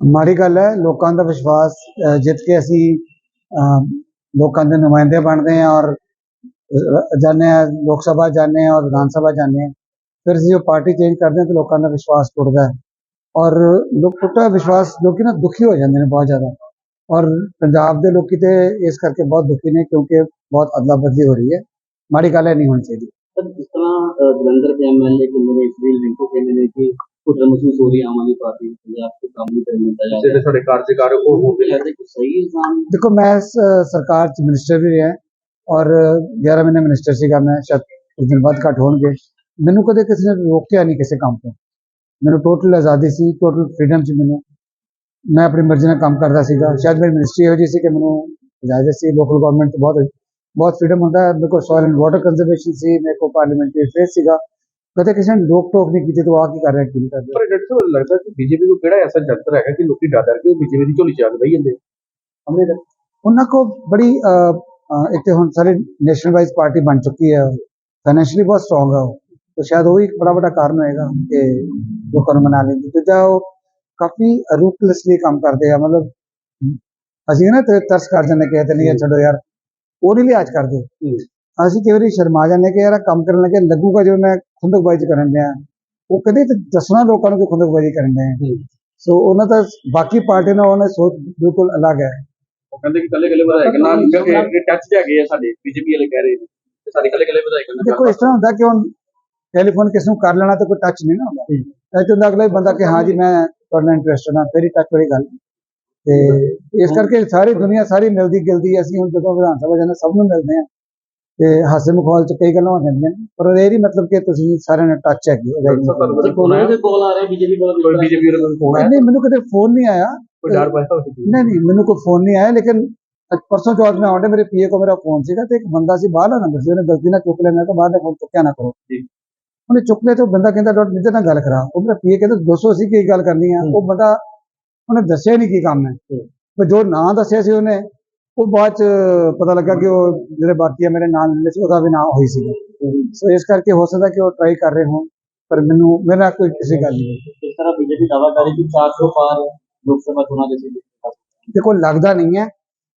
ਮਾੜੀ ਗੱਲ ਹੈ ਲੋਕਾਂ ਦਾ ਵਿਸ਼ਵਾਸ ਅ, ਜਿੱਤ ਕੇ ਅਸੀਂ ਅ, ਲੋਕਾਂ ਦੇ ਨੁਮਾਇੰਦੇ ਬਣਦੇ ਹਾਂ ਔਰ ਅ, ਜਾਂਦੇ ਹਾਂ ਲੋਕ ਸਭਾ ਜਾਂਦੇ ਹਾਂ ਔਰ ਵਿਧਾਨ ਸਭਾ ਜਾਂਦੇ ਹਾਂ ਫਿਰ ਅਸੀਂ ਜੋ ਪਾਰਟੀ ਚੇਂਜ ਕਰਦੇ ਹਾਂ ਤਾਂ ਲੋਕਾਂ ਦਾ ਵਿਸ਼ਵਾਸ ਟੁੱਟਦਾ ਹੈ। ਔਰ ਲੋਕ ਟੁੱਟਾ ਹੋਇਆ ਵਿਸ਼ਵਾਸ ਲੋਕੀ ਨਾ ਦੁਖੀ ਹੋ ਜਾਂਦੇ ਨੇ ਬਹੁਤ ਜ਼ਿਆਦਾ। ਔਰ ਪੰਜਾਬ ਦੇ ਲੋਕੀ ਤੇ ਇਸ ਕਰਕੇ ਬਹੁਤ ਦੁਖੀ ਨੇ ਕਿਉਂਕਿ ਬਹੁਤ ਅਦਲਾ ਬਦਲੀ ਹੋ ਰਹੀ ਹੈ। ਮਾੜੀ ਗੱਲ ਇਹ ਨਹੀਂ ਹੋਣੀ ਚਾਹੀਦੀ। ਸਰ ਜਿਸ ਤਰ੍ਹਾਂ ਅਹ, ਜਲੰਧਰ ਦੇ ਐਮਐਲਏ ਘੁੱਟਣ ਮਹਿਸੂਸ ਹੋ ਰਹੀ ਹੈ ਆਮ ਆਦਮੀ ਪਾਰਟੀ ਨੂੰ ਪੰਜਾਬ ਤੋਂ ਕੰਮ ਨਹੀਂ ਕਰਨ ਦਿੱਤਾ ਜਾ ਜਿਹੜੇ ਸਾਡੇ ਕਾਰਜਕਾਰ ਉਹ ਹੋ ਗਏ ਲੱਗਦਾ ਕੁਝ ਸਹੀ ਇਲਜ਼ਾਮ देखो मैं स- सरकार च मिनिस्टर भी ਰਿਹਾ ਔਰ 11 ਮਹੀਨੇ ਮਿਨਿਸਟਰ ਸੀਗਾ ਮੈਂ ਸ਼ਾਇਦ ਕੁਝ ਦਿਨ ਬਾਅਦ ਘੱਟ ਹੋਣਗੇ ਮੈਨੂੰ ਕਦੇ ਕਿਸੇ ਨੇ ਰੋਕਿਆ ਨਹੀਂ ਕਿਸੇ ਕੰਮ ਤੋਂ ਮੈਨੂੰ ਟੋਟਲ ਆਜ਼ਾਦੀ ਸੀ ਟੋਟਲ ਫ੍ਰੀडम ਸੀ ਮੈਨੂੰ ਮੈਂ ਆਪਣੀ ਮਰਜ਼ੀ ਨਾਲ ਕੰਮ ਕਰਦਾ ਸੀਗਾ ਸ਼ਾਇਦ ਮੇਰੀ ਮਿਨਿਸਟਰੀ ਇਹੋ ਜਿਹੀ ਸੀ ਕਿ ਮੈਨੂੰ ਇਜਾਜ਼ਤ ਸੀ ਲੋਕਲ ਗਵਰਨਮੈਂਟ ਤੋਂ ਬਹੁਤ ਬਹੁਤ ਫ੍ਰੀडम ਹੁੰਦਾ ਹੈ ਮੇਰੇ ਕੋਲ ਸੋਇਲ ਐਂਡ ਵਾਟਰ ਕੰਜ਼ਰਵੇਸ਼ਨ ਸੀ ਮੇਰੇ ਕੋਲ ਪਾਰਲੀਮੈਂਟਰੀ ਅਫੇਅਰ ਸੀਗਾ ਕਦੇ ਕਿਸੇ ਨੇ ਰੋਕ ਟੋਕ ਨਹੀਂ ਕੀਤੀ ਤੂੰ ਆ ਕੀ ਕਰ ਰਿਹਾ ਕੀ ਨਹੀਂ ਕਰ ਰਿਹਾ। ਪਰ ਡਾਕਟਰ ਸਾਹਿਬ ਲੱਗਦਾ ਕਿ ਬੀਜੇਪੀ ਨੂੰ ਕਿਹੜਾ ਐਸਾ ਜੰਤਰ ਹੈਗਾ ਕਿ ਲੋਕੀ ਡਰ ਡਰ ਕੇ ਬੀਜੇਪੀ ਦੀ ਝੋਲੀ ਚ ਆ ਕੇ ਬਹਿ ਜਾਂਦੇ ਅਮਰੀਕ ਉਹਨਾਂ ਕੋ ਬੜੀ ਤੇ ਹੁਣ ਸਾਰੇ ਨੈਸ਼ਨਲ ਵਾਈਜ਼ ਪਾਰਟੀ ਬਣ ਚੁੱਕੀ ਹੈ। ਫਾਈਨੈਂਸ਼ੀਅਲੀ ਬਹੁਤ ਸਟਰੋਂਗ ਹੈ ਉਹ। ਤਾਂ ਸ਼ਾਇਦ ਉਹ ਵੀ ਇੱਕ ਬੜਾ ਵੱਡਾ ਕਾਰਨ ਹੋਏਗਾ ਕਿ ਲੋਕਾਂ ਨੂੰ ਮਨਾ ਲੈਂਦੇ। ਦੂਜਾ ਉਹ ਕਾਫੀ ਰੂਟਲੈਸਲੀ ਕੰਮ ਕਰਦੇ ਆ। ਮਤਲਬ ਅਸੀਂ ਨਾ ਤੇ ਤਰਸ ਕਰ ਜਾਂਦੇ ਕਿ ਤੇ ਨਹੀਂ ਇਹ ਛੱਡੋ ਯਾਰ। ਉਹ ਨਹੀਂ ਲਿਹਾਜ਼ ਕਰਦੇ। ਅਸੀਂ ਕਈ ਵਾਰੀ ਸ਼ਰਮਾ ਜਾਂਦੇ ਕਿ ਯਾਰ ਕੰਮ ਕਰਨ ਲੱਗੇ ਲੱਗੂਗਾ ਜਿਵੇਂ ਮੈਂ ਖੁੰਦਕਬਾਜ਼ੀ ਕਰਨ ਡਿਆ। ਉਹ ਕਦੇ ਤੇ ਦੱਸਣਾ ਲੋਕਾਂ ਨੂੰ ਕਿ ਖੁੰਦਕਬਾਜ਼ੀ ਕਰਨ ਡਿਆ ਸੋ ਉਹਨਾਂ ਦਾ ਬਾਕੀ ਪਾਰਟੀ ਨਾਲ ਉਹਨਾਂ ਦੀ ਸੋਚ ਬਿਲਕੁਲ ਅਲੱਗ ਹੈ। ਉਹ ਕਹਿੰਦੇ ਕਿ ਕੱਲੇ ਕੱਲੇ ਵਿਧਾਇਕ ਨਾਲ ਇਹ ਟੱਚ ਤੇ ਹੈਗੇ ਆ ਸਾਡੇ ਬੀਜੇਪੀ ਵਾਲੇ ਕਹਿ ਰਹੇ ਨੇ। ਕਿ ਸਾਡੇ ਕੱਲੇ ਕੱਲੇ ਵਿਧਾਇਕ ਨਾਲ ਦੇਖੋ ਇਸ ਤਰ੍ਹਾਂ ਹੁੰਦਾ ਕਿ ਹੁਣ ਟੈਲੀਫੋਨ ਕਿਸ ਨੂੰ ਕਰ ਲੈਣਾ ਤੇ ਕੋਈ ਟੱਚ ਨਹੀਂ ਨਾ ਹੁੰਦਾ। ਇਹ ਤੇ ਹੁੰਦਾ ਅਗਲਾ ਬੰਦਾ ਕਿ ਹਾਂ ਜੀ ਮੈਂ ਤੁਹਾਡੇ ਨਾਲ ਇੰਟਰਸਟਡ ਹਾਂ ਤੇਰੀ ਟੱਚ ਵਾਲੀ ਗੱਲ। ਤੇ ਇਸ ਕਰਕੇ ਸਾਰੀ ਦੁਨੀਆ ਸਾਰੀ ਮਿਲਦੀ ਗਿਲਦੀ। ਅਸੀਂ ਹੁਣ ਜਦੋਂ ਵਿਧਾਨ ਸਭਾ ਜਾਂਦੇ ਸਭ ਨੂੰ ਮਿਲਦੇ ਹਾਂ। ਤੇ ਹਾਸੇ ਮਖੌਲ ਚ ਕਈ ਗੱਲਾਂ ਹੋ ਜਾਂਦੀਆਂ ਨੇ ਪਰ ਇਹ ਨਹੀਂ ਮਤਲਬ ਕਿ ਤੁਸੀਂ ਸਾਰਿਆਂ ਨਾਲ ਟੱਚ ਹੈਗੀ ਕੋਲ ਆ ਰਿਹਾ? ਬੀਜੇਪੀ ਕੋਲ ਬੀਜੇਪੀ ਵਾਲਾ ਫੋਨ ਆਇਆ? ਨਹੀਂ ਮੈਨੂੰ ਕਦੇ ਫੋਨ ਨਹੀਂ ਆਇਆ। ਕੋਈ ਡਰ ਪਾਇਆ ਹੋਵੇ? ਨਹੀਂ ਨਹੀਂ ਮੈਨੂੰ ਕੋਈ ਫੋਨ ਨਹੀਂ ਆਇਆ ਲੇਕਿਨ ਪਰਸੋਂ ਚੌਥ ਮੈਂ ਆਉਂਦੇ ਮੇਰੇ ਪੀਏ ਕੋ ਮੇਰਾ ਫੋਨ ਸੀਗਾ ਤੇ ਇੱਕ ਬੰਦਾ ਸੀ ਬਾਹਰਲਾ ਨੰਬਰ ਸੀ ਉਹਨੇ ਗਲਤੀ ਨਾਲ ਚੁੱਕ ਲਿਆ ਮੈਂ ਕਿਹਾ ਬਾਹਰ ਦੇ ਫੋਨ ਚੁੱਕਿਆ ਨਾ ਕਰੋ। ਜੀ। ਉਹਨੇ ਚੁੱਕ ਲਿਆ ਤੇ ਉਹ ਬੰਦਾ ਕਹਿੰਦਾ ਡਾਕਟਰ ਨਿੱਜਰ ਨਾਲ ਗੱਲ ਕਰਾ। ਉਹ ਮੇਰਾ ਪੀਏ ਕਹਿੰਦਾ ਦੋਸਤੋ ਅਸੀਂ ਕੀ ਗੱਲ ਕਰਨੀ ਆ? ਉਹ ਬੰਦਾ ਉਹਨੇ ਦੱਸਿਆ ਨਹੀਂ ਕੀ ਕੰਮ ਹੈ। ਪਰ ਜੋ ਨਾਂ ਦੱਸਿਆ ਸੀ ਉਹਨੇ ਉਹ ਬਾਅਦ ਚ ਪਤਾ ਲੱਗਾ ਕਿ ਉਹ ਜਿਹੜੇ ਬਾਕੀ ਆ ਮੇਰੇ ਨਾਮ ਲੈਂਦੇ ਸੀ ਉਹਦਾ ਵੀ ਨਾਮ ਹੋਈ ਸੀਗਾ। ਸੋ ਇਸ ਕਰਕੇ ਹੋ ਸਕਦਾ ਕਿ ਉਹ ਟਰਾਈ ਕਰ ਰਹੇ ਹੋਣ ਪਰ ਮੈਨੂੰ ਮੇਰੇ ਨਾਲ ਕੋਈ ਕਿਸੇ ਗੱਲ ਨਹੀਂ। ਇਸ ਤਰ੍ਹਾਂ ਬੀਜੇਪੀ ਦਾਅਵਾ ਕਰ ਰਹੀ ਕਿ 400 ਪਾਰ ਲੋਕ ਸਭਾ ਚੋਣਾਂ ਦੇ ਸੀ ਦੇਖੋ ਲੱਗਦਾ ਨਹੀਂ ਹੈ।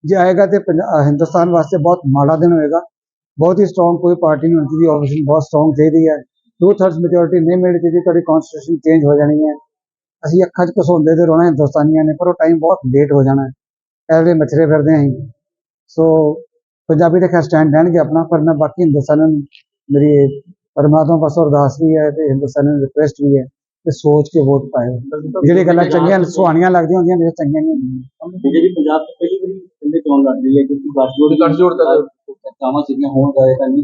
ਜੇ ਆਏਗਾ ਤੇ ਹਿੰਦੁਸਤਾਨ ਵਾਸਤੇ ਬਹੁਤ ਮਾੜਾ ਦਿਨ ਹੋਏਗਾ। ਬਹੁਤ ਹੀ ਸਟਰੋਂਗ ਕੋਈ ਪਾਰਟੀ ਨਹੀਂ ਹੋਣੀ ਚਾਹੀਦੀ ਆਪੋਜੀਸ਼ਨ ਬਹੁਤ ਸਟਰੋਂਗ ਚਾਹੀਦੀ ਹੈ। ਟੂ ਥਰਡਸ ਮੈਜੋਰਿਟੀ ਨਹੀਂ ਮਿਲਣੀ ਚਾਹੀਦੀ ਤੁਹਾਡੀ ਕਨਸਟੀਟਿਊਸ਼ਨ ਚੇਂਜ ਹੋ ਜਾਣੀ ਹੈ। ਅਸੀਂ ਅੱਖਾਂ 'ਚ ਘਸੋਂਦੇ ਤੇ ਰੋਣਾ ਹਿੰਦੁਸਤਾਨੀਆਂ ਨੇ ਪਰ ਉਹ ਟਾਈਮ ਬਹੁਤ ਲੇਟ ਹੋ ਜਾਣਾ ਹੈ। ਐਵੇਂ ਮਛਰੇ ਫਿਰਦੇ ਆਂ ਸੋ ਪੰਜਾਬੀ ਦੇ ਖੈਰ ਸਟੈਂਡ ਲੈਣਗੇ ਆਪਣਾ ਪਰ ਮੈਂ ਬਾਕੀ ਹਿੰਦੁਸਤਾਨ ਨੂੰ ਮੇਰੀ ਪਰਮਾਤਮਾ ਪਾਸੋਂ ਅਰਦਾਸ ਵੀ ਹੈ ਤੇ ਹਿੰਦੁਸਤਾਨ ਨੂੰ ਰਿਕੁਐਸਟ ਵੀ ਹੈ ਕਿ ਸੋਚ ਕੇ ਵੋਟ ਪਾਇਓ। ਜਿਹੜੀ ਗੱਲਾਂ ਚੰਗੀਆਂ ਸੁਹਾਣੀਆਂ ਲੱਗਦੀਆਂ ਹੁੰਦੀਆਂ ਨੇ ਚੰਗੀਆਂ ਨਹੀਂ ਹੁੰਦੀਆਂ। ਬੀਜੇਪੀ ਪੰਜਾਬ ਤੋਂ ਪਹਿਲੀ ਵਾਰੀ ਕਹਿੰਦੇ ਚੋਣ ਲੜ ਰਹੀ ਹੈ ਕਿਉਂਕਿ ਗੱਠਜੋੜ ਗੱਠਜੋੜ ਦਾ- ਚਾਵਾਂ ਸਿੱਧੀਆਂ ਹੋਣ ਗਏ ਤਾਂ ਨਹੀਂ।